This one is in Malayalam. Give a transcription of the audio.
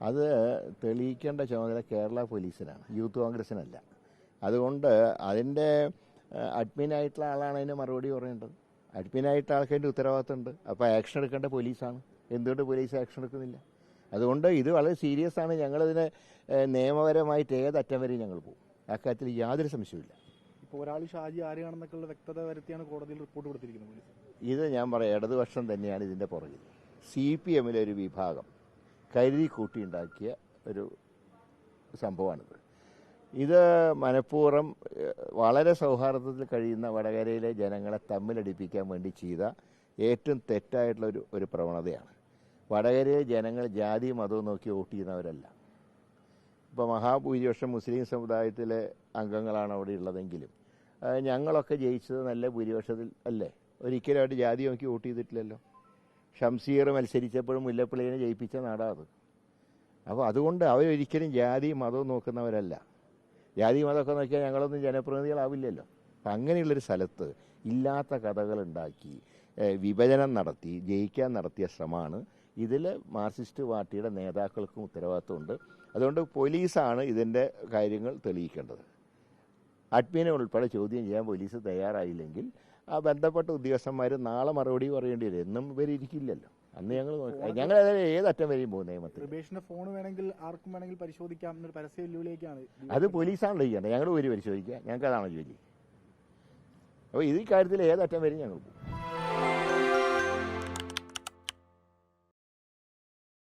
അത് തെളിയിക്കേണ്ട ചുമതല കേരള പോലീസിനാണ് യൂത്ത് കോൺഗ്രസിനല്ല. അതുകൊണ്ട് അതിന്റെ അഡ്മിനായിട്ടുള്ള ആളാണ് അതിന് മറുപടി പറയേണ്ടത്. അഡ്മിനായിട്ട് ആൾക്കാരുടെ ഉത്തരവാദിത്തമുണ്ട്. അപ്പോൾ ആക്ഷൻ എടുക്കേണ്ട പോലീസാണ്. എന്തുകൊണ്ട് പോലീസ് ആക്ഷൻ എടുക്കുന്നില്ല? അതുകൊണ്ട് ഇത് വളരെ സീരിയസ് ആണ്. ഞങ്ങളിതിനെ നിയമപരമായിട്ട് ഏതറ്റം വരെ ഞങ്ങൾ പോകും. അക്കാര്യത്തിൽ യാതൊരു സംശയമില്ല ഇപ്പോൾ ഒരാൾ ഷാജി ആരെയാണെന്നൊക്കെയുള്ള വ്യക്തത വരുത്തിയാണ് കോടതിയിൽ റിപ്പോർട്ട് കൊടുത്തിരിക്കുന്നത് ഇത് ഞാൻ പറയാം ഇടതുപക്ഷം തന്നെയാണ് ഇതിന്റെ പുറകിൽ. സി പി എമ്മിലെ ഒരു വിഭാഗം കരുതി കൂട്ടിയുണ്ടാക്കിയ ഒരു സംഭവമാണിത്. ഇത് മനഃപൂർവം വളരെ സൗഹാർദ്ദത്തിൽ കഴിയുന്ന വടകരയിലെ ജനങ്ങളെ തമ്മിലടിപ്പിക്കാൻ വേണ്ടി ചെയ്ത ഏറ്റവും തെറ്റായിട്ടുള്ള ഒരു ഒരു പ്രവണതയാണ്. വടകരയിലെ ജനങ്ങൾ ജാതി മതവും നോക്കി വോട്ട് ചെയ്യുന്നവരല്ല. ഇപ്പോൾ മഹാഭൂരിപക്ഷം മുസ്ലിം സമുദായത്തിലെ അംഗങ്ങളാണ് അവിടെ ഉള്ളതെങ്കിലും ഞങ്ങളൊക്കെ ജയിച്ചത് നല്ല ഭൂരിപക്ഷത്തിൽ അല്ലേ? ഒരിക്കലുമായിട്ട് ജാതി നോക്കി വോട്ട് ചെയ്തിട്ടില്ലല്ലോ. ഷംസീർ മത്സരിച്ചപ്പോഴും മുല്ലപ്പള്ളിനെ ജയിപ്പിച്ച നാടാ അത്. അപ്പോൾ അതുകൊണ്ട് അവരൊരിക്കലും ജാതി മതവും നോക്കുന്നവരല്ല. ജാതി മതമൊക്കെ നോക്കിയാൽ ഞങ്ങളൊന്നും ജനപ്രതിനിധികളാവില്ലല്ലോ. അപ്പം അങ്ങനെയുള്ളൊരു സ്ഥലത്ത് ഇല്ലാത്ത കഥകളുണ്ടാക്കി വിഭജനം നടത്തി ജയിക്കാൻ നടത്തിയ ശ്രമമാണ്. ഇതിൽ മാർക്സിസ്റ്റ് പാർട്ടിയുടെ നേതാക്കൾക്കും ഉത്തരവാദിത്വമുണ്ട്. അതുകൊണ്ട് പോലീസാണ് ഇതിന്റെ കാര്യങ്ങൾ തെളിയിക്കേണ്ടത്. അഡ്മിനെ ഉൾപ്പെടെ ചോദ്യം ചെയ്യാൻ പോലീസ് തയ്യാറായില്ലെങ്കിൽ ആ ബന്ധപ്പെട്ട ഉദ്യോഗസ്ഥന്മാർ നാളെ മറുപടി പറയേണ്ടി വരും. എന്നും ഇവരിയ്ക്കില്ലല്ലോ അന്ന് ഞങ്ങൾ ഞങ്ങൾ ഏതറ്റം വരെയും പോകും നിയമത്തിൽ ഫോൺ വേണമെങ്കിൽ ആർക്കും വേണമെങ്കിൽ പരിശോധിക്കാം പരസ്യ വെല്ലുവിളിയൊക്കെയാണ് അത് പോലീസാണല്ലോ ചെയ്യേണ്ടത്. ഞങ്ങൾ പോയി പരിശോധിക്കുക ഞങ്ങൾക്ക് അതാണ് ജോലി? അപ്പോൾ ഈ കാര്യത്തിൽ ഏതറ്റം വരെയും ഞങ്ങൾ പോകും.